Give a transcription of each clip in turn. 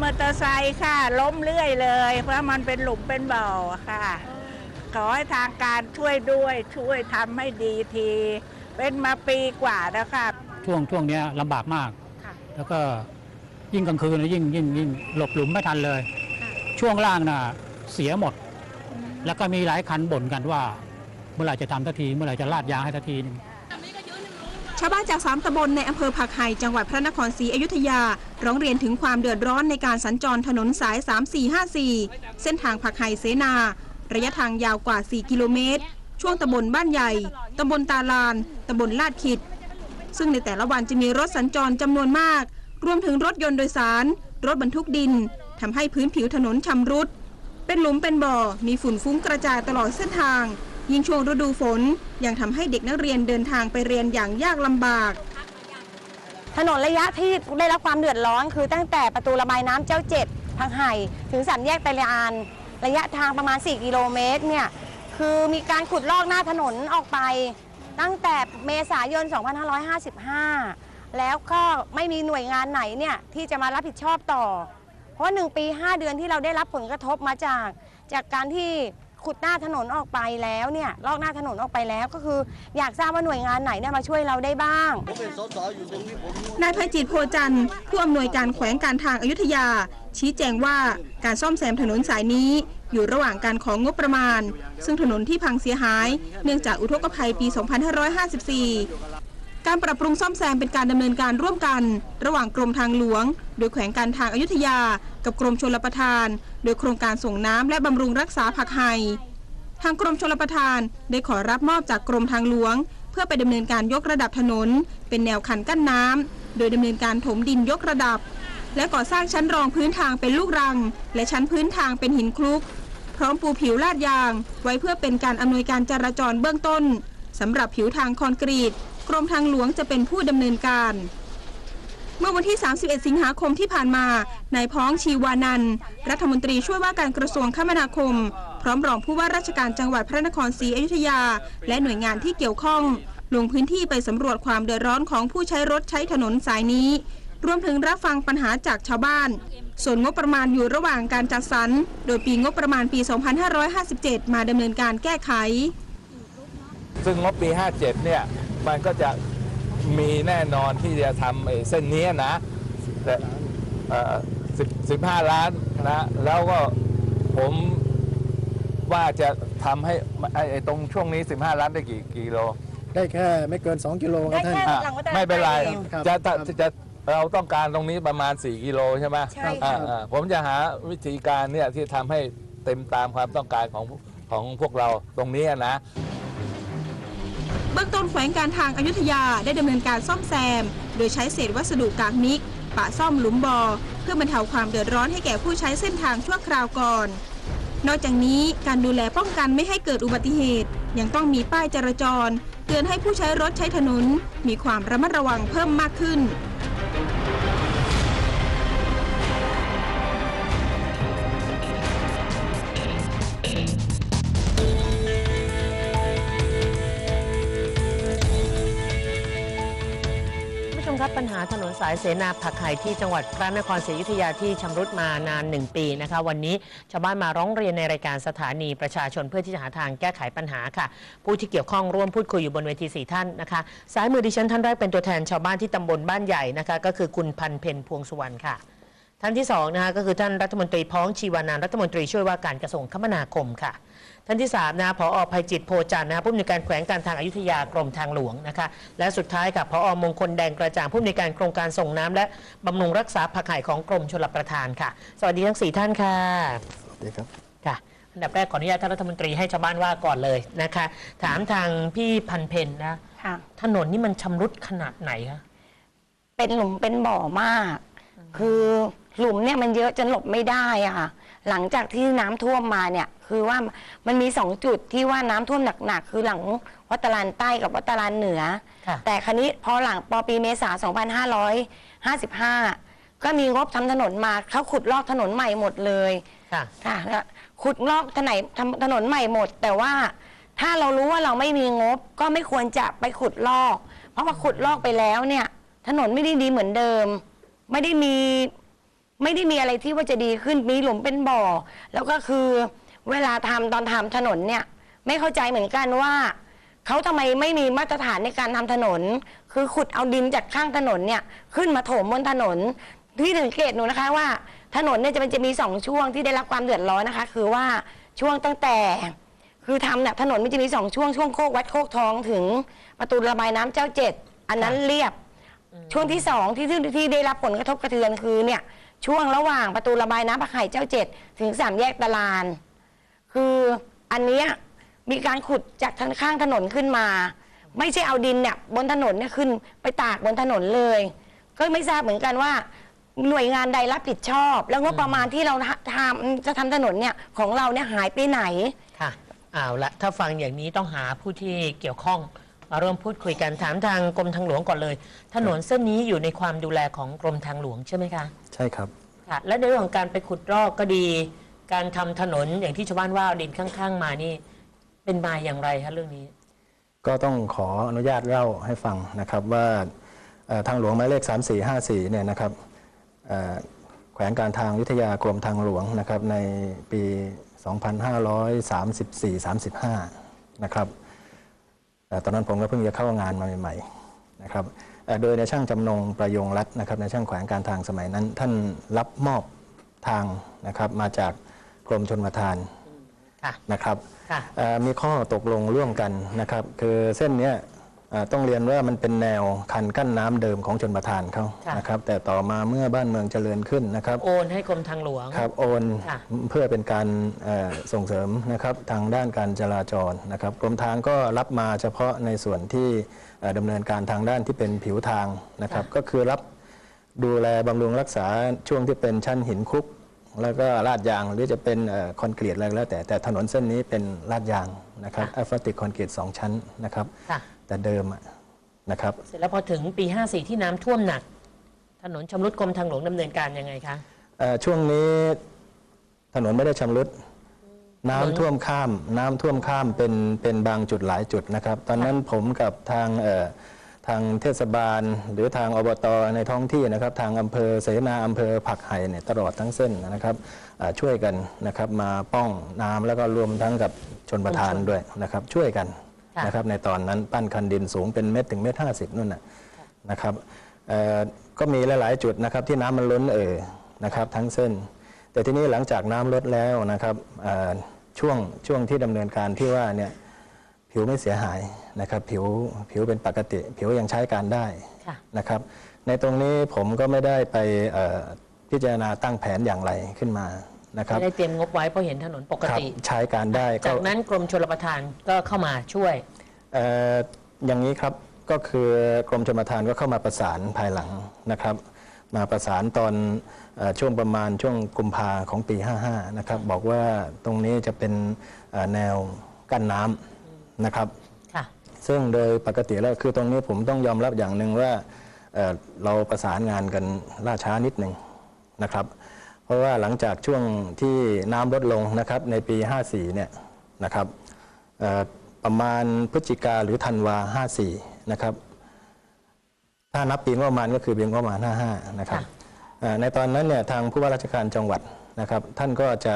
ไปมอเตอร์ไซค์ค่ะ ล้มเรื่อยเลย เพราะมันเป็นหลุมเป็นบ่อค่ะ ขอให้ทางการช่วยด้วยช่วยทำให้ดีที เป็นมาปีกว่าแล้วค่ะ ช่วงช่วงเนี้ยลำบากมากค่ะแล้วก็ยิ่งกลางคืนนะยิ่งยิ่งยิ่งหลบหลุมไม่ทันเลย ช่วงล่างน่ะเสียหมด แล้วก็มีหลายคันบ่นกันว่า เมื่อไหร่จะทำทันที เมื่อไหร่จะลาดยางให้ทันทีหนึง ชาวบ้านจากสามตำบลในอำเภอผักไห่จังหวัดพระนครศรีอยุธยา ร้องเรียนถึงความเดือดร้อนในการสัญจรถนนสาย 3454 เส้นทางผักไห่เสนา ระยะทางยาวกว่า 4 กิโลเมตร ช่วงตำบลบ้านใหญ่ ตำบลตาลาน ตำบลลาดขิด ซึ่งในแต่ละวันจะมีรถสัญจรจำนวนมาก รวมถึงรถยนต์โดยสาร รถบรรทุกดินทำให้พื้นผิวถนนชำรุด เป็นหลุมเป็นบ่อ มีฝุ่นฟุ้งกระจายตลอดเส้นทาง ยิ่งช่วงฤดูฝนยังทำให้เด็กนักเรียนเดินทางไปเรียนอย่างยากลำบาก ถนนระยะที่ได้รับความเดือดร้อนคือตั้งแต่ประตูระบายน้ำเจ้าเจ็ดพังไห่ถึงสามแยกไตรลาน ระยะทางประมาณ 4 กิโลเมตรเนี่ยคือมีการขุดลอกหน้าถนนออกไป ตั้งแต่เมษายน 2555 แล้วก็ไม่มีหน่วยงานไหนเนี่ยที่จะมารับผิดชอบต่อ เพราะ 1 ปี 5 เดือนที่เราได้รับผลกระทบมาจาก จากการที่ ขุดหน้าถนนออกไปแล้วเนี่ยลอกหน้าถนนออกไปแล้วก็คือ อยากทราบว่าหน่วยงานไหนเนี่ยมาช่วยเราได้บ้างนายภัยจิตโพจันทร์ผู้อำนวยการแขวงการทางอายุทยา ชี้แจงว่าการซ่อมแซมถนนสายนี้ อยู่ระหว่างการของงบประมาณ ซึ่งถนนที่พังเสียหาย เนื่องจากอุทกภัยปี 2554 การปรับปรุงซ่อมแซมเป็นการดำเนินการร่วมกัน ระหว่างกรมทางหลวง โดยแขวงการทางอายุทยา กับกรมชลประทาน โดยโครงการส่งน้ำและบำรุงรักษาผักไห่ทางกรมชลประทานได้ขอรับมอบจากกรมทางหลวง เพื่อไปดำเนินการยกระดับถนน เป็นแนวคันกั้นน้ำโดยดำเนินการถมดินยกระดับ และก่อสร้างชั้นรองพื้นทางเป็นลูกรัง และชั้นพื้นทางเป็นหินคลุก พร้อมปูผิวลาดยาง ไว้เพื่อเป็นการอำนวยการจราจรเบื้องต้นสำหรับผิวทางคอนกรีต กรมทางหลวงจะเป็นผู้ดำเนินการ เมื่อวันที่ 31 สิงหาคมที่ผ่านมา นายพ้องชีวานันท์รัฐมนตรีช่วยว่าการกระทรวงคมนาคม พร้อมรองผู้ว่าราชการจังหวัดพระนครศรีอยุธยา และหน่วยงานที่เกี่ยวข้อง ลงพื้นที่ไปสำรวจความเดือดร้อนของผู้ใช้รถใช้ถนนสายนี้ รวมถึงรับฟังปัญหาจากชาวบ้าน ส่วนงบประมาณอยู่ระหว่างการจัดสรร โดยปีงบประมาณปี 2557 มาดำเนินการแก้ไข ซึ่งงบปี 57 เนี่ย มันก็จะมีแน่นอนที่จะทำไอ้เส้นนี้นะแต่เอ่อ10 15ล้านนะแล้วก็ผมว่าจะทำให้ไอ้ไอ้ตรงช่วงนี้ 15 ล้านได้กี่กิโล ได้แค่ไม่เกิน 2 กิโลครับท่านได้แค่อะหลังวัดตลาดไม่เป็นไรครับจะครัจะบจะเราต้องการตรงนี้ประมาณ 4 กิโลใช่ไหมใช่อ่าค่ะอ่าผมจะหาวิธีการเนี่ยที่ทำให้เต็มตามความต้องการของของพวกเราตรงนี้นะ เบื้องต้นแขวงการทางอายุทยาได้ดำเนินการซ่อมแซม โดยใช้เศษวัสดุกากมิกปะซ่อมหลุมบอ่อเพื่อบรรเทาความเดือดร้อนให้แก่ผู้ใช้เส้นทางชั่วคราวก่อน นอกจากนี้การดูแลป้องกันไม่ให้เกิดอุบัติเหตุ ยังต้องมีป้ายจราจร เตือนให้ผู้ใช้รถใช้ถนน มีความระมัดระวังเพิ่มมากขึ้น ผู้ชมครับปัญหาถนนสายเสนาผักไห่ที่จังหวัดพระนครศรีอยุธยาที่ชำรุดมานาน 1 ปีนะคะ วันนี้ชาวบ้านมาร้องเรียนในรายการสถานีประชาชนเพื่อที่จะหาทางแก้ไขปัญหาค่ะ ผู้ที่เกี่ยวข้องร่วมพูดคุยอยู่บนเวทีสี่ท่านนะคะซ้ายมือดิฉันท่านแรกเป็นตัวแทนชาวบ้านที่ตำบลบ้านใหญ่นะคะ ก็คือคุณพันเพนพวงสุวรรณค่ะท่านที่สองนะคะก็คือท่านรัฐมนตรีพ้องชีวานานรัฐมนตรีช่วยว่าการกระทรวงคมนาคมค่ะ ท่านที่3นะผอภัยจิตโพจันทร์นะผู้อำนวยการแขวงการทางอายุทยากรมทางหลวงนะคะและสุดท้ายกับผอมงคลแดงกระจ่างผู้อำนวยการโครงการส่งน้ำและบำรุงรักษาผักไห่ของกรมชลประทานค่ะ สวัสดีทั้งสี่ท่านค่ะดีครับค่ะอันดับแรกขออนุญาตท่านรัฐมนตรีให้ชาวบ้านว่าก่อนเลยนะคะ ถามทางพี่พันเพนนะค่ะถนนนี่มันชำรุดขนาดไหนคะเป็นหลุมเป็นบ่อมาก คือหลุมเนี่ยมันเยอะจนหลบไม่ได้อะค่ะ หลังจากที่น้ำท่วมมาเนี่ย คือว่ามันมีสองจุดที่ว่าน้ำท่วมหนักๆคือหลังวัดตะลานใต้กับวัดตะลานเหนือ ค่ะ แต่ครั้นี้พอหลังปอปีเมษา 2555 ก็มีงบทำถนนมาเขาขุดลอกถนนใหม่หมดเลย ค่ะ ค่ะแล้วขุดลอกถนนทำถนนใหม่หมด แต่ว่าถ้าเรารู้ว่าเราไม่มีงบ ก็ไม่ควรจะไปขุดลอก เพราะว่าขุดลอกไปแล้วเนี่ย ถนนไม่ได้ดีเหมือนเดิม ไม่ได้มี ไม่ได้มีอะไรที่ว่าจะดีขึ้นมีหลุมเป็นบ่อ แล้วก็คือเวลาทำตอนทำถนนเนี่ย ไม่เข้าใจเหมือนกันว่าเขาทำไมไม่มีมาตรฐานในการทำถนน คือขุดเอาดินจากข้างถนนเนี่ย ขึ้นมาถมบนถนน ที่ถึงเกตหนูนะคะว่า ถนนเนี่ยจะมันจะมีสองช่วงที่ได้รับความเดือดร้อนนะคะ คือว่าช่วงตั้งแต่ คือทำเนี่ยถนนมันจะมีสองช่วงช่วงโคกวัดโคกทองถึงประตูระบายน้ำเจ้าเจ็ดอันนั้นเรียบ ช่วงที่สองที่ที่ที่ได้รับผลกระทบกระเทือนคือเนี่ย ช่วงระหว่างประตูระบายน้ำปะไข่เจ้าเจ็ดถึงสามแยกตลาดคืออันเนี้ยมีการขุดจากทางข้างถนนขึ้นมา ไม่ใช่เอาดินเนี่ยบนถนนเนี่ยขึ้นไปตากบนถนนเลย ก็ไม่ทราบเหมือนกันว่าหน่วยงานใดรับผิดชอบ แล้วงบประมาณที่เราทำจะทำถนนเนี่ยของเราเนี่ยหายไปไหนค่ะเอาละถ้าฟังอย่างนี้ต้องหาผู้ที่เกี่ยวข้อง มาร่วมพูดคุยกันถามทางกรมทางหลวงก่อนเลย ถนนเส้นนี้อยู่ในความดูแลของกรมทางหลวงใช่ไหมคะใช่ครับ ค่ะ และในเรื่องของการไปขุดรอกก็ดี การทำถนนอย่างที่ชาวบ้านว่าเอาดินข้างๆ มานี่ เป็นมาอย่างไรคะเรื่องนี้ ก็ต้องขออนุญาตเล่าให้ฟังนะครับว่าเอ่อทางหลวงหมายเลข 3454เนี่ยนะครับเอ่อแขวงการทางวิทยากรมทางหลวงนะครับในปี 2534-35 นะครับเอ่อ ตอนนั้นผมก็เพิ่งจะเข้างานมาใหม่ๆนะครับเอ่อโดยในช่างจำนงประยงรัตน์นะครับในช่างแขวงการทางสมัยนั้น ท่านรับมอบทางนะครับมาจากกรมชนประทานค่ะนะครับค่ะเอ่อมีข้อตกลงร่วมกันนะครับ คือเส้นเนี้ยเอ่อ ต้องเรียนว่ามันเป็นแนวคันกั้นน้ำเดิมของชนประทานเขาค่ะนะครับแต่ต่อมาเมื่อบ้านเมืองเจริญขึ้นนะครับ โอนให้กรมทางหลวงครับโอนค่ะเพื่อเป็นการเอ่อส่งเสริมนะครับทางด้านการจราจรนะครับกรมทางก็รับมาเฉพาะในส่วนที่เอ่อดำเนินการทางด้านที่เป็นผิวทางนะครับ ก็คือรับดูแลบำรุงรักษาช่วงที่เป็นชั้นหินคลุก แล้วก็ลาดยางหรือจะเป็นเอ่อคอนกรีตอะไรก็แล้วแต่แต่ถนนเส้นนี้เป็นลาดยางนะครับค่ะแอสฟัลติกคอนกรีตสองชั้นนะครับค่ะ แต่เดิมอะนะครับ เสร็จแล้วพอถึงปี 54 ที่น้ำท่วมหนัก ถนนชำรุดกรมทางหลวงดำเนินการยังไงคะ เอ่อช่วงนี้ถนนไม่ได้ชำรุด น้ำท่วมข้าม น้ำท่วมข้ามเป็นเป็นบางจุดหลายจุดนะครับ ตอนนั้นผมกับทางเอ่อทางเทศบาล หรือทางอบตในท้องที่นะครับ ทางอำเภอเสนาอำเภอผักไห่เนี่ยตลอดทั้งเส้นนะครับอ่าช่วยกันนะครับมาป้องน้ำแล้วก็รวมทั้งกับชนประทานด้วยนะครับ ช่วยกันค่ะ นะครับในตอนนั้นปั้นคันดินสูงเป็นเมตรถึงเมตรห้าสิบนู่นน่ะนะครับเอ่อก็มีหลาย ๆ จุดนะครับที่น้ำมันล้นเอ่อนะครับทั้งเส้น แต่ทีนี้หลังจากน้ำลดแล้วนะครับเอ่อช่วงช่วงที่ดำเนินการที่ว่าเนี่ยผิวไม่เสียหายนะครับผิวผิวเป็นปกติ ผิวยังใช้การได้ค่ะนะครับในตรงนี้ผมก็ไม่ได้ไปเอ่อพิจารณาตั้งแผนอย่างไรขึ้นมา นะครับไม่ได้เตรียมงบไว้เพราะเห็นถนนปกครับติใช้การได้ก็จากนั้นกรมชลประทานก็เข้ามาช่วยเอ่ออย่างนี้ครับก็คือกรมชลประทานก็เข้ามาประสานภายหลังนะครับ มาประสานตอนเออช่วงประมาณช่วงกุมภาของปี 55 นะครับ บอกว่าตรงนี้จะเป็นเอ่อแนวกั้นน้ำนะครับค่ะซึ่งโดยปกติแล้วคือตรงนี้ผมต้องยอมรับอย่างหนึ่งว่าเอ่อเราประสานงานกันล่าช้านิดหนึ่งนะครับเพ ราะว่าหลังจากช่วงที่น้ำลดลงนะครับในปี 54 เนี่ยนะครับเอ่อประมาณพฤศจิกาหรือธันวา 54 นะครับ ถ้านับปีงบประมาณก็คือปีงบประมาณ 55 นะครับค่ะเอ่อในตอนนั้นเนี่ยทางผู้ว่าราชการจังหวัดนะครับ ท่านก็จะ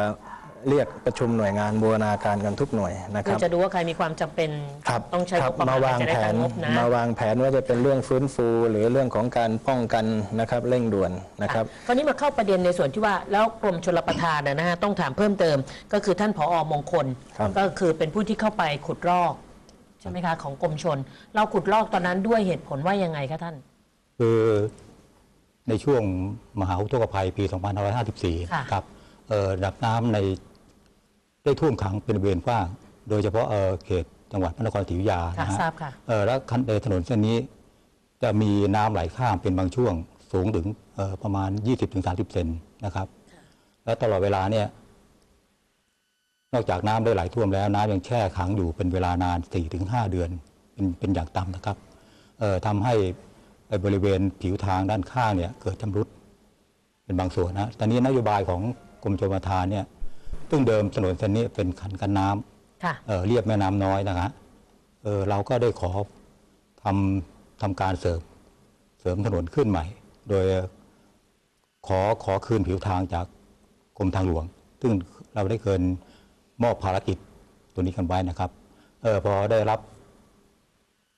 เรียกประชุมหน่วยงานบูรณาการกันทุกหน่วยนะคคือรับจะดูว่าใครมีความจำเป็นครับต้องใช้คงรับประมาณมาวางจะได้แผตั้นงงบนะ มาวางแผนว่าจะเป็นเรื่องฟื้นฟู หรือเรื่องของการป้องกันนะครับเร่งด่วนนะครับ คราวนี้มาเข้าประเด็นในส่วนที่ว่าแล้วกรมชลประทานนะฮะต้องถามเพิ่มเติม ก็คือท่านผอมงคล ครับ ก็คือเป็นผู้ที่เข้าไปขุดรอก ใช่ไหมคะของกรมชน เราขุดรอกตอนนั้นด้วยเหตุผลว่ายังไงคะท่าน คือในช่วงมหาอุทกภัยปี ค่ะ2554 ครับเอ่อระดับน้ำใน ได้ท่วมขังเป็นบริเวณกว้างโดยเฉพาะเอ่อเขตจังหวัดพระนครศรีอยุธยาค่ะนะฮะทราบค่ะเอ่อและคันในถนนเส้นนี้ จะมีน้ำไหลข้ามเป็นบางช่วงสูงถึงเอ่อประมาณ 20-30 เซนนะครับ และตลอดเวลาเนี่ยนอกจากน้ำได้ไหลท่วมแล้วน้ำยังแช่ขังอยู่เป็นเวลานาน 4-5 เดือนเป็นเป็นอย่างต่ำนะครับเอ่อทำให้ไอ้บริเวณผิวทางด้านข้างเนี่ยเกิดชำรุดเป็นบางส่วนนะตอนนี้นโยบายของกรมชลประทานเนี่ย ซึ่งเดิมถนนเส้นนี้เป็นคันกันน้ำค่ะเอ่อเรียบแม่น้ำน้อยนะฮะเออเราก็ได้ขอทำทำการเสริมเสริมถนนขึ้นใหม่ โดยขอขอคืนผิวทางจากกรมทางหลวง ซึ่งเราได้เกินมอบภารกิจตัวนี้กันไว้นะครับเออพอได้รับ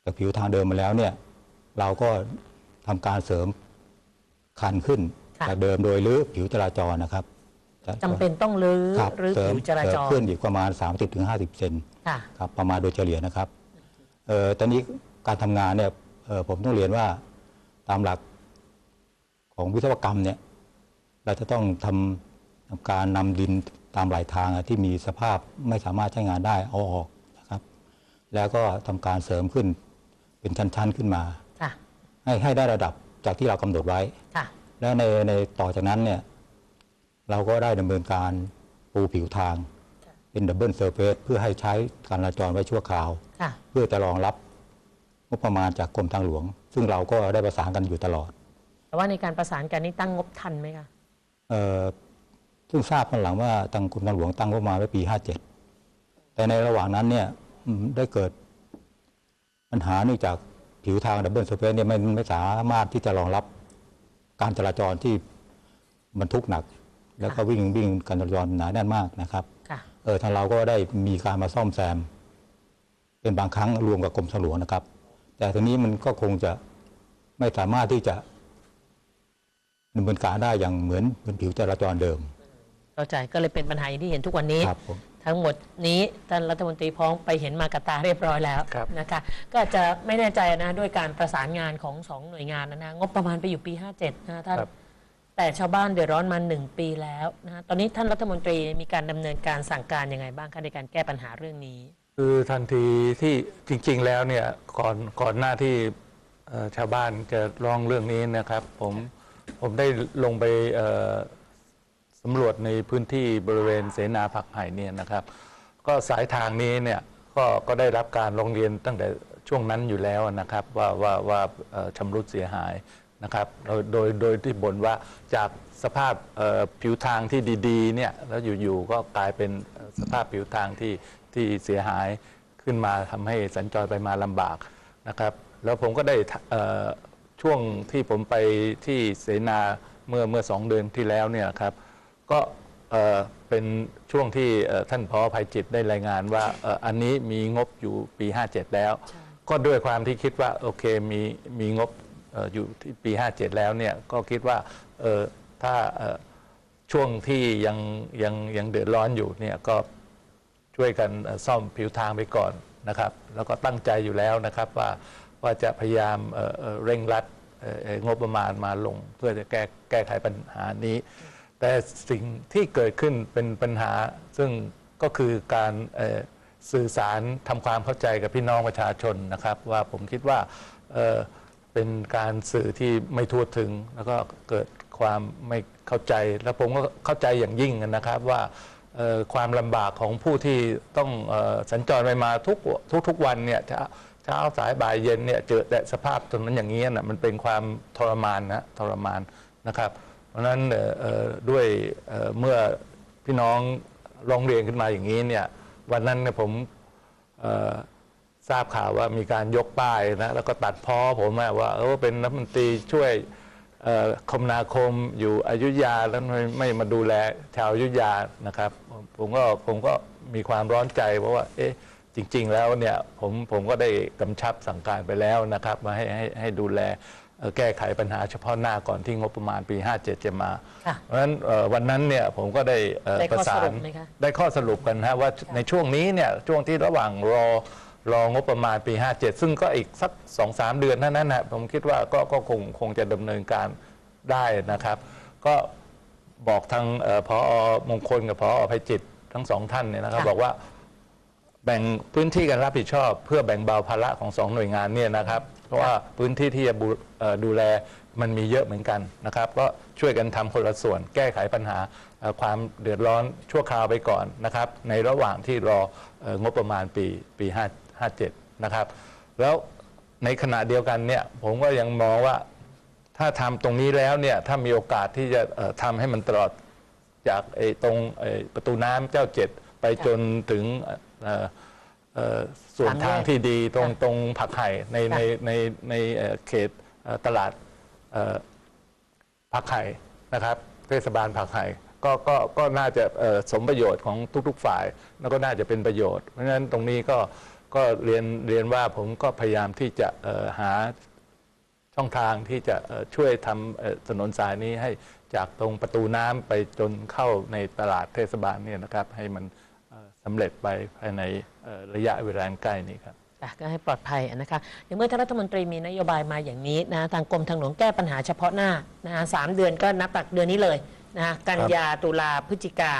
จากผิวทางเดิมมาแล้วเนี่ย เราก็ทำการเสริมคันขึ้นค่ะ จากเดิมโดยรื้อผิวจราจรนะครับ จำเป็นต้องรื้อครับหรือเสริมผิวจราจเสริมรขึ้นอีกประมาณ 30-50เซนค่ะ ครับประมาณโดยเฉลี่ยนะครับเอ่อตอนนี้การทำงานเนี่ยเอ่อผมต้องเรียนว่าตามหลักของวิศวกรรมเนี่ยเราจะต้องทำทำการนำดินตามหลายทางอะที่มีสภาพไม่สามารถใช้งานได้เอาออกนะครับ แล้วก็ทำการเสริมขึ้นเป็นชั้นๆขึ้นมา ค่ะ ให้ให้ได้ระดับจากที่เรากำหนดไว้ ค่ะ และในในต่อจากนั้นเนี่ย เราก็ได้ดำเนินการปูผิวทาง เป็นดับเบิลเซอร์เฟสเพื่อให้ใช้การจราจรไว้ชั่วคราว ค่ะ เพื่อจะรองรับงบประมาณจากกรมทางหลวง ซึ่งเราก็ได้ประสานกันอยู่ตลอดแต่ว่าในการประสานกันนี่ตั้งงบทันไหมคะ เอ่อซึ่งทราบภายหลังว่าทางกรมทางหลวงตั้งงบประมาณไว้ปี 57 แต่ในระหว่างนั้นเนี่ยอืมได้เกิดปัญหาเนื่องจากผิวทางดับเบิลเซอร์เฟสเนี่ยไม่ไม่สามารถที่จะรองรับการจราจรที่บรรทุกหนัก แล้วก็วิ่งวิ่งการจราจรหนาแน่นมากนะครับค่ะเออทางเราก็ได้มีการมาซ่อมแซม เป็นบางครั้งรวมกับกรมทางหลวงนะครับ แต่ทีนี้มันก็คงจะไม่สามารถที่จะดำเนินการได้อย่างเหมือนเหมือนผิวจราจรเดิมเข้าใจก็เลยเป็นปัญหาอย่างที่เห็นทุกวันนี้ครับผมทั้งหมดนี้ท่านรัฐมนตรีพ้องไปเห็นมากบตาเรียบร้อยแล้วครับนะคะก็อาจจะไม่แน่ใจนะด้วยการประสานงานของสองหน่วยงานนะนะงบประมาณไปอยู่ปี 57นะท่านครับ แต่ชาวบ้านเดือดร้อนมาหนึ่งปีแล้วนะตอนนี้ท่านรัฐมนตรีมีการดำเนินการสั่งการยังไงบ้างคะในการแก้ปัญหาเรื่องนี้ คือทันทีที่จริง ๆ แล้วเนี่ยก่อนก่อนหน้าที่ชาวบ้านจะร้องเรื่องนี้นะครับ ผมผมได้ลงไปสำรวจในพื้นที่บริเวณเสนาผักไห่เนี่ยนะครับ ก็สายทางนี้เนี่ยก็ก็ได้รับการร้องเรียนตั้งแต่ช่วงนั้นอยู่แล้วนะครับ ว่าว่าว่าชำรุดเสียหาย นะครับโดยโดยโดยที่บ่นว่าจากสภาพเอ่อผิวทางที่ดีๆเนี่ยแล้วอยู่ๆก็กลายเป็นเอ่อสภาพผิวทางที่ที่เสียหายขึ้นมาทำให้สัญจรไปมาลำบากนะครับ แล้วผมก็ได้เอ่อช่วงที่ผมไปที่เสนาเมื่อเมื่อสองเดือนที่แล้วเนี่ยครับก็เอ่อเป็นช่วงที่เอ่อท่านพอภัยจิตได้รายงานว่าเอ่ออันนี้มีงบอยู่ปี 57 แล้ว ก็ด้วยความที่คิดว่าโอเคมีมีงบเอยู่ที่ปี 57 แล้วเนี่ยก็คิดว่าเออถ้าช่วงที่ยังยังยังเดือดร้อนอยู่เนี่ยก็ช่วยกันซ่อมผิวทางไปก่อนนะครับ แล้วก็ตั้งใจอยู่แล้วนะครับว่าว่าจะพยายามเเร่งรัดงบประมาณมาลง เพื่อจะแก้แก้ไขปัญหานี้ แต่สิ่งที่เกิดขึ้นเป็นปัญหา ซึ่งก็คือการสื่อสารทำความเข้าใจกับพี่น้องประชาชนนะครับ ว่าผมคิดว่า เป็นการสื่อที่ไม่ทั่วถึง แล้วก็เกิดความไม่เข้าใจ แล้วผมก็เข้าใจอย่างยิ่งนะครับว่าความลำบากของผู้ที่ต้องสัญจรไปมาทุกทุกทุกวันเนี่ยเช้าสายบ่ายเย็นเนี่ยเจอแต่สภาพตรงนั้นอย่างนี้นะมันเป็นความทรมานนะทรมานนะครับ เพราะฉะนั้นด้วยเมื่อพี่น้องร้องเรียนขึ้นมาอย่างนี้เนี่ยวันนั้นเนี่ยผม ทราบข่าวว่ามีการยกป้ายนะแล้วก็ตัดพ้อผมอะว่าเออเป็นรัฐมนตรีช่วยเอ่อคมนาคมอยู่อยุธยาแล้วไม่ไม่มาดูแลชาวอยุธยานะครับ ผมก็ผมก็มีความร้อนใจเพราะว่าเอ๊ะจริง ๆ แล้วเนี่ยผมผมก็ได้กำชับสั่งการไปแล้วนะครับมาให้ให้ให้ดูแลเอ่อแก้ไขปัญหาเฉพาะหน้าก่อนที่งบประมาณปี 57 จะมาค่ะเพราะฉะนั้นเอ่อวันนั้นเนี่ยผมก็ได้เอ่อได้ปข้อระสาสรุนปไหมคะได้ข้อสรุปกันนะฮะว่าในช่วงนี้เนี่ยช่วงที่ระหว่างรอ รองบประมาณปี 57 ซึ่งก็อีกสัก 2-3 เดือนเท่านั้นนะผมคิดว่าก็ก็คงคงจะดำเนินการได้นะครับ ก็บอกทางเอ่อพอมงคลกับพอภัยจิตทั้งสองท่านเนี่ยนะครับ ค่ะ บอกว่าแบ่งพื้นที่กันรับผิดชอบเพื่อแบ่งเบาภาระของสองหน่วยงานเนี่ยนะครับ เพราะว่าพื้นที่ที่จะบูเอ่อดูแลมันมีเยอะเหมือนกันนะครับ ก็ช่วยกันทำคนละส่วนแก้ไขปัญหาเอ่อความเดือดร้อนชั่วคราวไปก่อนนะครับ ในระหว่างที่รอเอ่องบประมาณปีปี5 57นะครับ แล้วในขณะเดียวกันเนี่ยผมก็ยังมองว่าถ้าทำตรงนี้แล้วเนี่ยถ้ามีโอกาสที่จะเอ่อทำให้มันตลอดจากไอ้ตรงไอ้ประตูน้ำเจ้าเจ็ดไปจนถึงเอ่อเอ่อส่วนสามแยกทางที่ดีตรงค่ะตรงผักไห่ในค่ะในในในเอ่อเขตเอ่อตลาดเอ่อผักไห่นะครับเทศบาลผักไห่ก็ก็ก็น่าจะเอ่อสมประโยชน์ของทุก ๆ ฝ่าย แล้วก็น่าจะเป็นประโยชน์ เพราะฉะนั้นตรงนี้ก็ ก็เรียนเรียนว่าผมก็พยายามที่จะหาช่องทางที่จะช่วยทำถนนสายนี้ให้จากตรงประตูน้ำไปจนเข้าในตลาดเทศบาลเนี่ยนะครับ ให้มันสำเร็จไปภายในระยะเวลาอันใกล้นี้ครับอะก็ให้ปลอดภัยนะคะในเมื่อท่านรัฐมนตรีมีนโยบายมาอย่างนี้นะทางกรมทางหลวงแก้ปัญหาเฉพาะหน้านะคะสามเดือนก็นับตักเดือนนี้เลยนะกันยาตุลาพฤศจิกา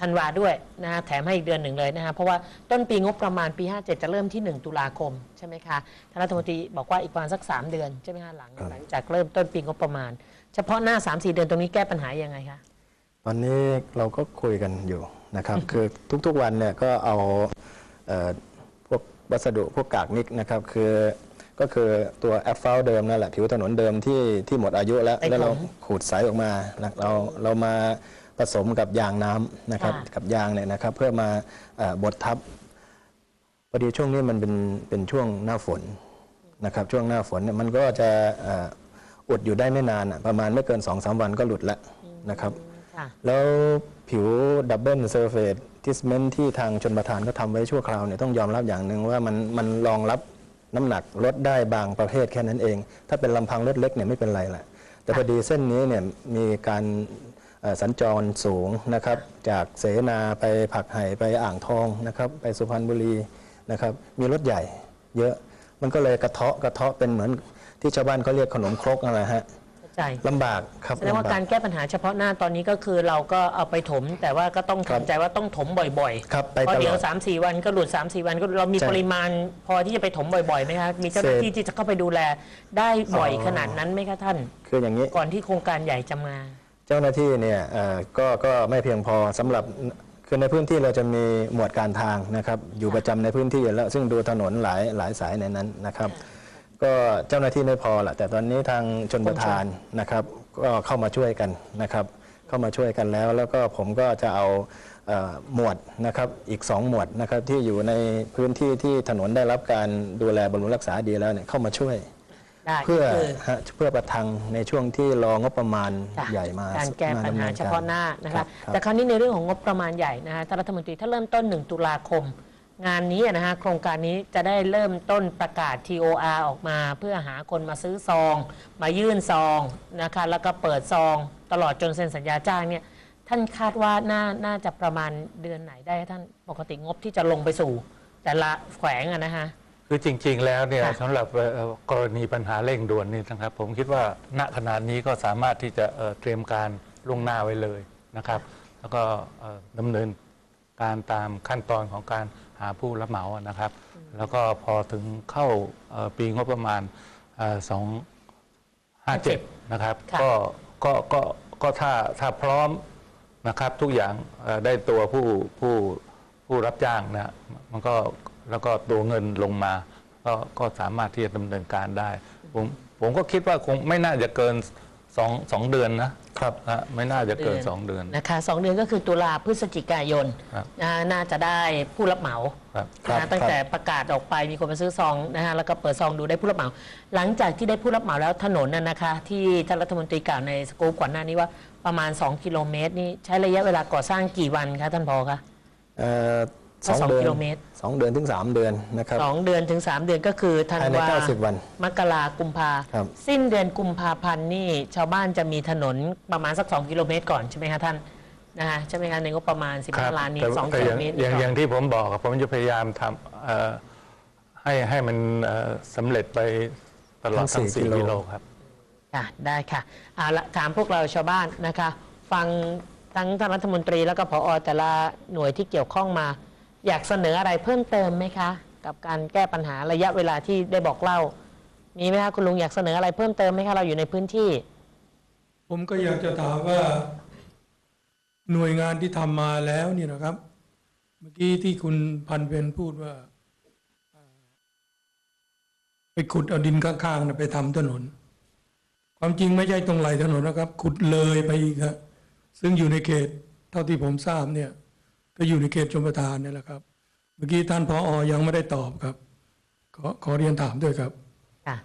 ธันวาด้วยนะคะแถมให้อีกเดือนหนึ่งเลยนะคะเพราะว่าต้นปีงบประมาณปี 57 จะเริ่มที่ 1 ตุลาคมใช่ไหมคะท่านรัฐมนตรีบอกว่าอีกประมาณสัก 3 เดือนใช่ไหมคะหลังครับ หลังจากเริ่มต้นปีงบประมาณ เฉพาะหน้า 3-4 เดือนตรงนี้แก้ปัญหายังไงคะตอนนี้เราก็คุยกันอยู่นะครับ คือทุกๆวันเนี่ยก็เอาเอ่อพวกวัสดุพวกกากนิกนะครับคือก็คือตัวแอสฟัลต์เดิมนั่นแหละผิวถนนเดิมที่ที่หมดอายุแล้วไปถมแล้วเราขูดใสออกมานะเราเรามา ผสมกับยางน้ำนะครับค่ะกับยางเนี่ยนะครับเพื่อมาเอ่อบดทับพอดีช่วงนี้มันเป็นเป็นช่วงหน้าฝนนะครับช่วงหน้าฝนเนี่ยมันก็จะเอ่ออุดอยู่ได้ไม่นานอะประมาณไม่เกิน2อสวันก็หลุดแล้วนะครับ ค่ะ แล้วผิวดับเบิลเซอร์เฟสทิสเมนที่ทางชนประทานก็ทำไว้ชั่วคราวเนี่ยต้องยอมรับอย่างหนึ่งว่ามันมันรองรับน้ำหนักรถได้บางประเภทแค่นั้นเอง ถ้าเป็นลำพังรถเล็กเนี่ยไม่เป็นไรแหละแต่พอดีเส้นนี้เนี่ยมีการเอ่อ สัญจรสูงนะครับ จากเสนาไปผักไห่ไปอ่างทองนะครับ ไปสุพรรณบุรีนะครับ มีรถใหญ่เยอะมันก็เลยกระเทาะกระเทาะเป็นเหมือนที่ชาวบ้านเขาเรียกขนมครกอะไรฮะเข้าใจลำบากครับแสดงว่าลำบการแก้ปัญหาเฉพาะหน้าตอนนี้ก็คือเราก็เอาไปถม แต่ว่าก็ต้องครับทำใจว่าต้องถมบ่อยๆครับไปเพราะตลเดี๋ยวอด3ามสี่วันก็หลุด3ามสี่วันก็เรามีใช่ปริมาณ พอที่จะไปถมบ่อยๆไหมคะมีเจ้าหน้าที่ที่จะเข้าไปดูแลได้บ่อยอ๋อขนาดนั้นไหมคะท่าน คืออย่างนี้ก่อนที่โครงการใหญ่จะมา เจ้าหน้าที่เนี่ยก็ก็ไม่เพียงพอสำหรับคือในพื้นที่เราจะมีหมวดการทางนะครับ อยู่ประจำในพื้นที่อยู่แล้วซึ่งดูถนนหลายหลายสายในนั้นนะครับ ก็เจ้าหน้าที่ไม่พอแหละแต่ตอนนี้ทางชนประทานนะครับก็เข้ามาช่วยกันนะครับ เข้ามาช่วยกันแล้ว แล้วก็ผมก็จะเอาหมวดนะครับอีก 2 หมวดนะครับที่อยู่ในพื้นที่ที่ถนนได้รับการดูแลบำรุงรักษาดีแล้วเนี่ยเข้ามาช่วย ได้เพื่อคือฮะเพื่อประทังในช่วงที่รองบประมาณค่ะใหญ่มาการแก้ปัญหาเฉพาะหน้านะครัคะบครับแต่คราวนี้ในเรื่องของงบประมาณใหญ่นะคะท่านรัฐมนตรีถ้าเริ่มต้น 1 ตุลาคม งานนี้นะฮะโครงการนี้จะได้เริ่มต้นประกาศ TOR ออกมา เพื่อหาคนมาซื้อซอง มายื่นซองนะคะ แล้วก็เปิดซอง ตลอดจนเซ็นสัญญาจ้างเนี่ยท่านคาดว่าน่าน่าจะประมาณเดือนไหนได้ท่านปกติงบที่จะลงไปสู่ แต่ละแขวงอะนะฮะ คือจริง ๆ แล้วเนี่ยค่ะสำหรับเอ่อกรณีปัญหาเร่งด่วนนี่นะครับ ผมคิดว่าณขนาดนี้ก็สามารถที่จะเอ่อเตรียมการล่วงหน้าไว้เลยนะครับ แล้วก็เอ่อดำเนินการตามขั้นตอนของการหาผู้รับเหมาอะนะครับ แล้วก็พอถึงเข้าเอ่อปีงบประมาณสองห้าเจ็ดนะครับค่ะก็ก็ก็ก็ถ้าถ้าพร้อมนะครับทุกอย่างเอ่อได้ตัวผู้ผู้ผู้รับจ้างนะมันก็ แล้วก็ตัวเงินลงมา ก็ก็สามารถที่จะดำเนินการได้ ผมผมก็คิดว่าคงไม่น่าจะเกินสองสองเดือนนะครับนะไม่น่าจะเกินสองเดือน นะคะสองเดือนก็คือตุลาพฤศจิกายนครับนะฮะน่าจะได้ผู้รับเหมาครับนะฮะตั้งแต่ประกาศออกไปมีคนมาซื้อซองนะฮะแล้วก็เปิดซองดูได้ผู้รับเหมา หลังจากที่ได้ผู้รับเหมาแล้วถนนน่ะนะคะ ที่ท่านรัฐมนตรีกล่าวในสกู๊ปก่อนหน้านี้ว่าประมาณ 2 กิโลเมตรนี่ใช้ระยะเวลาก่อสร้างกี่วันคะท่านพอคะ เอ่อก็ สองเดือนกิโลเมตรสองเดือนถึงสามเดือนนะครับสองเดือนถึง3เดือนก็คือธันภายในวา90วันมกรากุมภาครับสิ้นเดือนกุมภาพันธ์นี่ชาวบ้านจะมีถนนประมาณสัก2กิโลเมตรก่อนใช่ไหมคะท่านนะฮะใช่ไหมคะในงบประมาณครับ15ล้านนี้แต่2แต่กิอโลย่างเมตรอย่างก่อนอย่างที่ผมบอกอะผมจะพยายามทำเอ่อให้ให้มันเอ่อสำเร็จไปตลอดทั้ทั้งงสี่สี่กิกิโลโลครับค่ะได้ค่ะเอาละถามพวกเราชาวบ้านนะคะ ฟังทั้งท่านรัฐมนตรีแล้วก็ผอแต่ละหน่วยที่เกี่ยวข้องมา อยากเสนออะไรเพิ่มเติมไหมคะ กับการแก้ปัญหาระยะเวลาที่ได้บอกเล่า มีไหมคะคุณลุงอยากเสนออะไรเพิ่มเติมไหมคะเราอยู่ในพื้นที่ ผมก็อยากจะถามว่าหน่วยงานที่ทำมาแล้วเนี่ยนะครับ เมื่อกี้ที่คุณพันเพนพูดว่า ไปขุดเอาดินข้างๆนะไปทำถนน ความจริงไม่ใช่ตรงไหลถนนนะครับ ขุดเลยไปอีกครับซึ่งอยู่ในเขต เท่าที่ผมทราบเนี่ย ก็อยู่ในเขตชมประทานเนี่ยแหละครับ เมื่อกี้ท่านพออยังไม่ได้ตอบครับ ขอขอเรียนถามด้วยครับค่ะ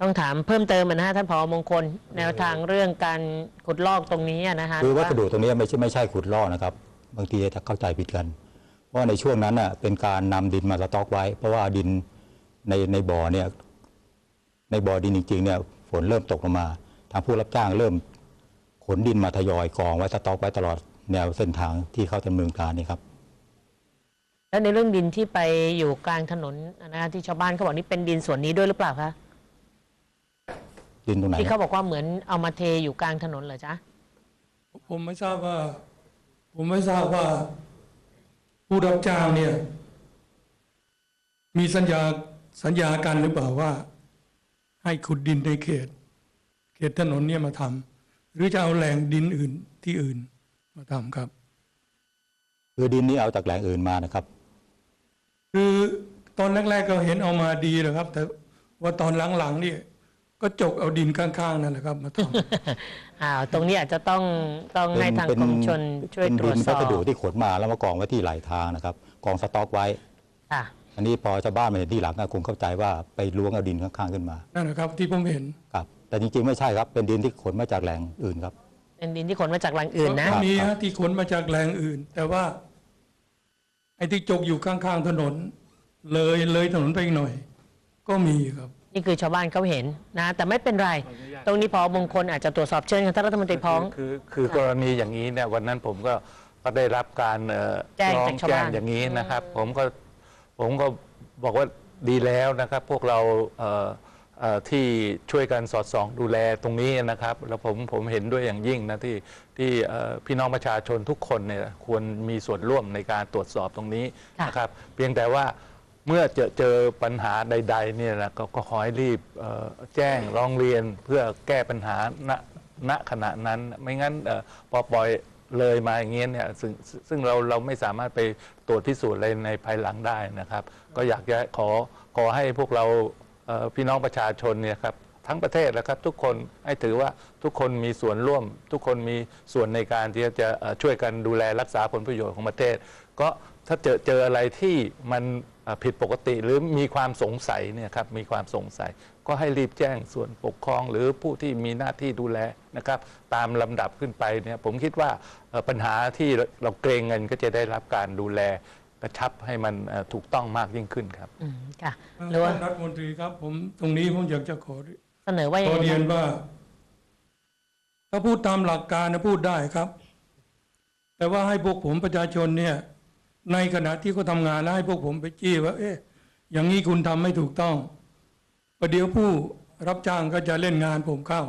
ต้องถามเพิ่มเติมนะฮะท่านผอมงคล แนวทางเรื่องการขุดลอกตรงนี้นะฮะคือวัสดุตรงนี้ไม่ใช่ไม่ใช่ขุดลอกนะครับ บางทีจะเข้าใจผิดกันเพราะว่าในช่วงนั้นน่ะเป็นการนำดินมาสต็อกไว้ เพราะว่าดินในในบ่อเนี่ยในบ่อดินจริงๆเนี่ยฝนเริ่มตกลงมา ทางผู้รับจ้างเริ่มขนดินมาทยอยกองไว้สต็อกไว้ตลอด แนวเส้นทางที่เข้าดำเนินการนี่ครับ แล้วในเรื่องดินที่ไปอยู่กลางถนนนะฮะที่ชาวบ้านเขาบอกนี่เป็นดินส่วนนี้ด้วยหรือเปล่าคะดินตรงไหนที่เขาบอกว่าเหมือนเอามาเทอยู่กลางถนนเหรอจ๊ะผมไม่ทราบว่า ผมไม่ทราบว่า ผู้รับจ้างเนี่ย มีสัญญาสัญญากันหรือเปล่าว่า ให้ขุดดินในเขต เขตถนนเนี่ยมาทำหรือจะเอาแหล่งดินอื่นที่อื่น มาทำครับ คือดินนี้เอาจากแหล่งอื่นมานะครับ คือตอนแรกๆก็เห็นเอามาดีแหละครับ แต่ว่าตอนหลังๆนี่ก็จกเอาดินข้างๆนั่นแหละครับมาทำอ้าวตรงนี้อาจจะต้องต้องให้ทางกรมชนช่วยเป็นตรดิวจนสวัอบสดุที่ขนมาแล้วมากองไว้ที่ไหลทางนะครับ กองสต็อกไว้ค่ะอันนี้พอชาวบ้านมาเห็นที่หลังก็คงเข้าใจว่าไปล้วงเอาดินข้างๆขึ้นมานั่นนะครับ ที่ผมเห็นครับ แต่จริงๆไม่ใช่ครับเป็นดินที่ขนมาจากแหล่งอื่นครับ เป็นดินที่ขนมาจากแหล่งอื่นนะก็มีครัฮะบที่ขนมาจากแหล่งอื่น แต่ว่า ไอ้ที่จกอยู่ข้างๆถนน เลยเลยถนนไปอีกหน่อย ก็มีครับ นี่คือชาวบ้านเขาเห็นนะ แต่ไม่เป็นไร ตรงนี้พอมงคลอาจจะตรวจสอบเชิญค่ะท่านรัฐมนตรีพ้องคือคือคือกรณีอย่างนี้เนี่ยวันนั้นผมก็ก็ได้รับการเอ่อแจ้งร้อจากงชาวแจ้บ้างน อย่างนี้นะครับ ผมก็ผมก็บอกว่าดีแล้วนะครับ พวกเราเอ่อเอ่อ ที่ช่วยกันสอดส่องดูแลตรงนี้นะครับ แล้วผมผมเห็นด้วยอย่างยิ่งนะที่ที่เอ่อพี่น้องประชาชนทุกคนเนี่ยควรมีส่วนร่วมในการตรวจสอบตรงนี้ค่ะนะครับ เพียงแต่ว่าเมื่อเจอเจอปัญหาใดๆเนี่ยนะก็ก็ขอให้รีบเอ่อแจ้งร้องเรียนเพื่อแก้ปัญหาณณขณะนั้น ไม่งั้นเอ่อพอปล่อยเลยมาอย่างเงี้ยเนี่ยซึ่งซึ่งเราเราไม่สามารถไปตรวจพิสูจน์อะไรในภายหลังได้นะครับ ก็อยากจะขอขอให้พวกเราเอ่อ พี่น้องประชาชนเนี่ยครับทั้งประเทศนะครับทุกคนให้ถือว่าทุกคนมีส่วนร่วม ทุกคนมีส่วนในการที่จะช่วยกันดูแลรักษาผลประโยชน์ของประเทศ ก็ถ้าเจอเจออะไรที่มันผิดปกติหรือมีความสงสัยเนี่ยครับมีความสงสัย ก็ให้รีบแจ้งส่วนปกครองหรือผู้ที่มีหน้าที่ดูแลนะครับ ตามลำดับขึ้นไปเนี่ยผมคิดว่าปัญหาที่เราเกรงเงินก็จะได้รับการดูแล กระชับให้มันเอ่อถูกต้องมากยิ่งขึ้นครับอืมค่ะหรือว่าท่านรัฐมนตรีครับ ผมตรงนี้ผมอยากจะขอเสนอว่าขยังอไงเรียนคะว่า ถ้าพูดตามหลักการนะพูดได้ครับ แต่ว่าให้พวกผมประชาชนเนี่ย ในขณะที่เขาทำงานแล้วให้พวกผมไปจี้ว่า เอ๊ะ อย่างนี้คุณทำไม่ถูกต้องประเดี๋ยวผู้รับจ้างก็จะเล่นงานผมเข้า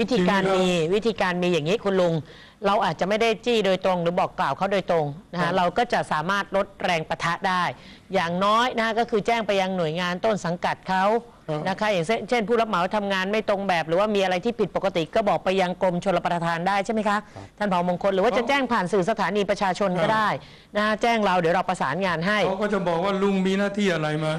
วิธีการจริงครับมีวิธีการมีอย่างนี้คุณลุง เราอาจจะไม่ได้จี้โดยตรง หรือบอกกล่าวเขาโดยตรงนะครัฮะบ เราก็จะสามารถลดแรงประทะได้ อย่างน้อยนะก็คือแจ้งไปยังหน่วยงานต้นสังกัดเขานะคะอย่างเช่นเช่น ผู้รับเหมาทำงานไม่ตรงแบบ หรือว่ามีอะไรที่ผิดปกติก็บอกไปยังกรมชลประทานได้ใช่ไหมคะท่านผอมงคลหรือว่าจะแจ้งผ่านสื่อสถานีประชาชนก็ได้นะแจ้งเราเดี๋ยวเราประสานงานให้ เขาก็จะบอกว่าลุงมีหน้าที่อะไรมา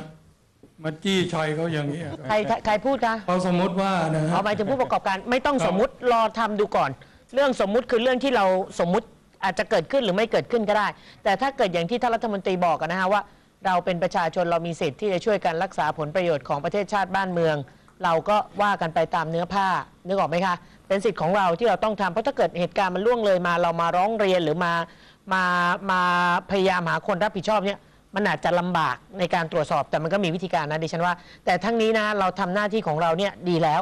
มาจี้ชัยเขาอย่างนี้ยใครใครใครพูดคะ เขาสมมติว่านะฮะ เอาหมายถึงผู้ประกอบการไม่ต้องครับ สมมุติรอทำดูก่อน เรื่องสมมุติคือเรื่องที่เราสมมุติอาจจะเกิดขึ้นหรือไม่เกิดขึ้นก็ได้ แต่ถ้าเกิดอย่างที่ท่านรัฐมนตรีบอกนะฮะว่า เราเป็นประชาชนเรามีสิทธิ์ที่จะช่วยกันรักษาผลประโยชน์ของประเทศชาติบ้านเมือง เราก็ว่ากันไปตามเนื้อผ้านึกออกไหมคะเป็นสิทธิ์ของเราที่เราต้องทำเพราะถ้าเกิดเหตุการณ์มันล่วงเลยมา เรามาร้องเรียนหรือมามามาพยายามหาคนรับผิดชอบเนี่ยมันอาจจะลำบากในการตรวจสอบแต่มันก็มีวิธีการนะดิฉันว่า แต่ทั้งนี้นะเราทำหน้าที่ของเราเนี่ยดีแล้ว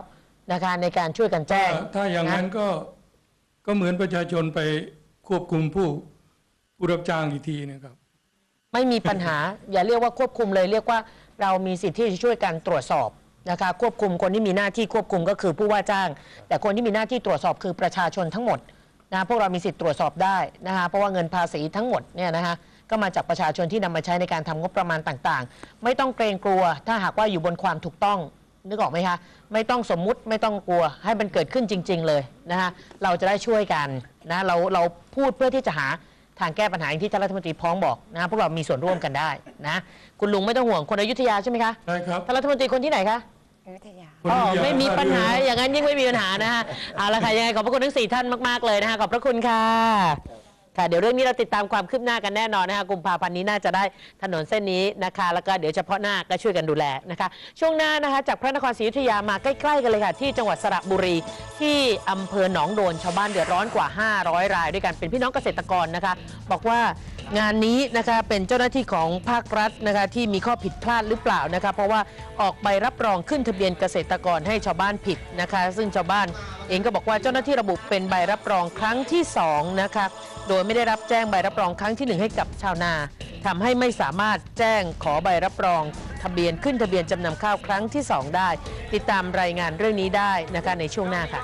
นะคะในการช่วยกันแจ้งถ้าถ้าอย่างนั้นก็ ก็เหมือนประชาชนไปควบคุมผู้ผู้รับจ้างอีกทีนะครับ ไม่มีปัญหา อย่าเรียกว่าควบคุมเลยเรียกว่าเรามีสิทธิ์ที่จะช่วยกันตรวจสอบนะคะควบคุมคนที่มีหน้าที่ควบคุมก็คือผู้ว่าจ้าง แต่คนที่มีหน้าที่ตรวจสอบคือประชาชนทั้งหมดนะพวกเรามีสิทธิ์ตรวจสอบได้นะคะเพราะว่าเงินภาษีทั้งหมดเนี่ยนะคะก็มาจากประชาชนที่นำมาใช้ในการทำงบประมาณต่างๆ ไม่ต้องเกรงกลัวถ้าหากว่าอยู่บนความถูกต้อง นึกออกไหมคะไม่ต้องสมมุติไม่ต้องกลัวให้มันเกิดขึ้นจริง ๆ เลยนะคะเราจะได้ช่วยกันนะเราเราพูดเพื่อที่จะหาทางแก้ปัญหาอย่างที่ท่านรัฐมนตรีพ้องบอกนะพวกเรามีส่วนร่วมกันได้นะคุณลุงไม่ต้องห่วงคนอยุธยาใช่ไหมคะใช่ครับท่านรัฐมนตรีคนที่ไหนคะคนอ๋อที่อยากไม่มีปัญหาได้อย่างนั้นยิ่งไม่มีปัญหานะฮะเอาละค่ะยังไงขอบพระคุณทั้งสี่ท่านมากๆเลยนะคะขอบพระคุณค่ะ ค่ะเดี๋ยวเรื่องนี้เราติดตามความคืบหน้ากันแน่นอนนะคะกุมภาพันธ์นี้น่าจะได้ถนนเส้นนี้นะคะ แล้วก็เดี๋ยวเฉพาะหน้าก็ช่วยกันดูแลนะคะ ช่วงหน้านะคะ จากพระนครศรีอยุธยามาใกล้ ๆ กันเลยค่ะ ที่จังหวัดสระบุรี ที่อำเภอหนองโดนชาวบ้านเดือดร้อนกว่า 500 ราย ด้วยกันเป็นพี่น้องเกษตรกรนะคะ บอกว่างานนี้นะคะเป็นเจ้าหน้าที่ของภาครัฐนะคะที่มีข้อผิดพลาดหรือเปล่านะคะ เพราะว่าออกใบรับรองขึ้นทะเบียนเกษตรกรให้ชาวบ้านผิดนะคะ ซึ่งชาวบ้านเองก็บอกว่าเจ้าหน้าที่ระบุเป็นใบรับรองครั้งที่สองนะคะ โดยไม่ได้รับแจ้งใบรับรองครั้งที่หนึ่งให้กับชาวนาทำให้ไม่สามารถแจ้งขอใบรับรอง ทะเบียนขึ้นทะเบียนจำนำข้าวครั้งที่สองได้ ติดตามรายงานเรื่องนี้ได้นะคะในช่วงหน้าค่ะ